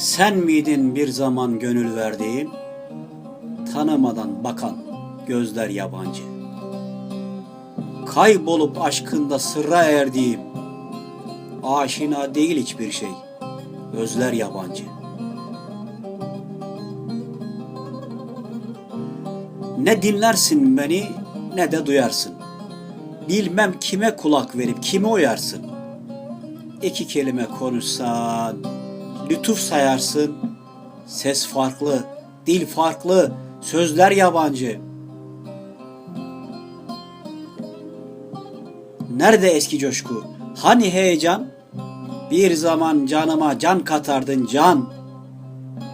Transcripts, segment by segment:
Sen miydin bir zaman gönül verdiğim, tanımadan bakan gözler yabancı. Kaybolup aşkında sırra erdiğim, aşina değil hiçbir şey, özler yabancı. Ne dinlersin beni ne de duyarsın. Bilmem kime kulak verip kime uyarsın. İki kelime konuşsan, lütuf sayarsın. Ses farklı, dil farklı, sözler yabancı. Nerede eski coşku? Hani heyecan? Bir zaman canıma can katardın can.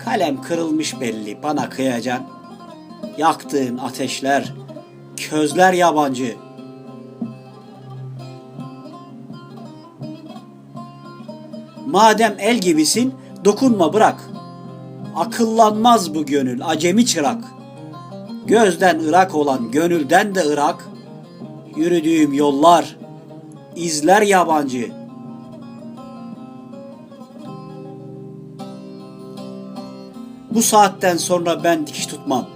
Kalem kırılmış belli bana kıyacan. Yaktığın ateşler, közler yabancı. Madem el gibisin, dokunma bırak. Akıllanmaz bu gönül, acemi çırak. Gözden ırak olan gönülden de ırak. Yürüdüğüm yollar, izler yabancı. Bu saatten sonra ben dikiş tutmam.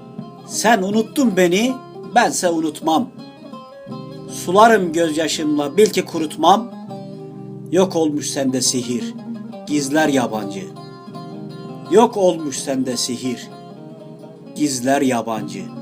Sen unuttun beni, bense unutmam. Sularım gözyaşımla bil ki kurutmam. Yok olmuş sende sihir, gizler yabancı. Yok olmuş sende sihir, gizler yabancı.''